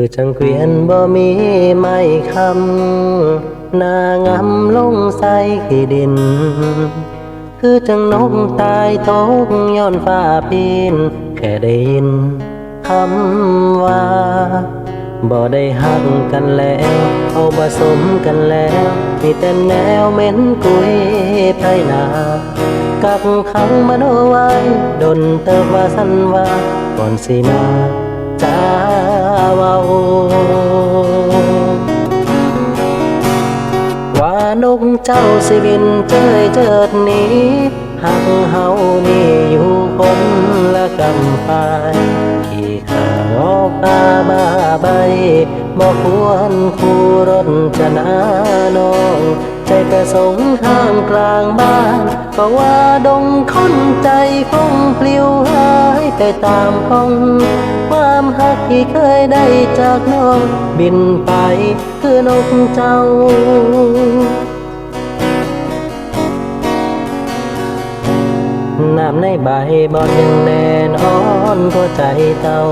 คือจังเกวียนบ่มีไม้คำนางำลงใส่ขี้ดิน คือจังนกตายตกย้อนฟ้าปีน แค่ได้ยินคำว่าบ่ได้หักกันแล้วเอาผสมกันแล้วมีแต่แนวเหม็นกุยไพนากักขังมโนไว้ดนเติบว่าสันว่าก่อนสินาจ้า เว้าว่านกเจ้าสิบินเจยเจิดหนี้หักเฮานี่อยู่คนละกำปายขี่ขางอกตาบาใบบ่ควรคู่รถจะนาน้อง ใจประสงค์ห้ามกลางบ้านก็ว่าดงคนใจคงปลิวหายไปตามห้องความหักที่เคยได้จากน้อง บินไปคือนกเจ้าน้ำในใบบอนยังแน่นอนก็ใจเต้า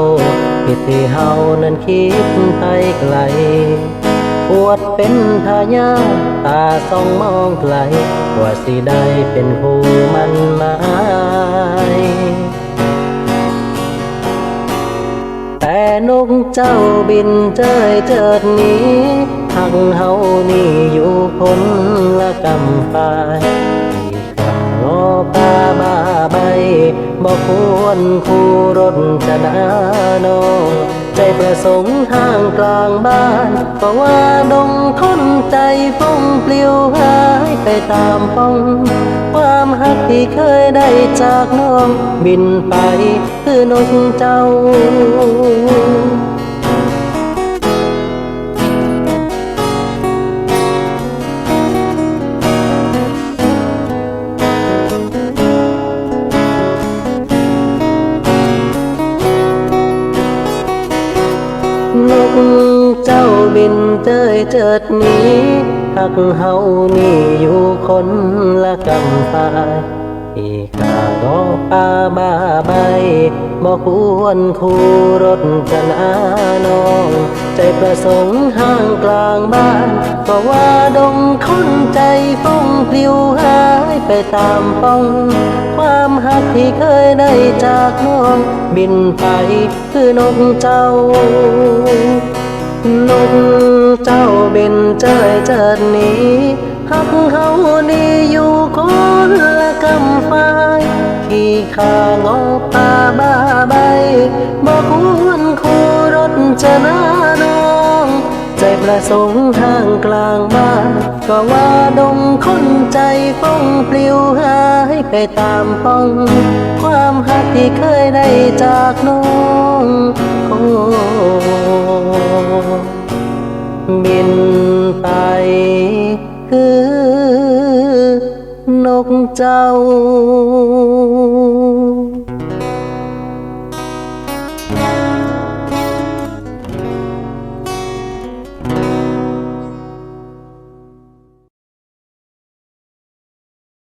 ผิดที่เฮานั้นคิดไปไกล ปวดเป็นทายาตาส่องมองไกลว่าสิได้เป็นผู้มันหมายแต่นกเจ้าบินเจยเจิดนี้หักเฮานี่อยู่คนละกำปายที่ข้างอปลาบ้าใบบอกควรคู่รถจะนาน้อง ใจประสงค์ห่างกลางบ้านเพราะว่าดงทนใจฟงปลิวหายไปตามป้อง ความหักที่เคยได้จากน้องบินไปคือนกเจ้า เจ้าบินเจยเจิดนี้หักเฮานี่อยู่คนละกำปายอีกาก็ป่าบ้าใบบอกควรคู่รถจะนาน้อง ใจประสงค์ห่างกลางบ้านเพราะว่าดงคนใจฟงปลิวหายไปตามป้อง ความหักที่เคยได้จากน้อง บินไปคือนกเจ้า ขี่ขางอป่าบ้าใบบอกควรคู่รถจะนาน้อง ใจประสงค์ห่างกลางบ้านก็ว่าดงคนใจฟงปลิวหายไปตามป้อง ความหักที่เคยได้จากน้องโอ้ เจ้า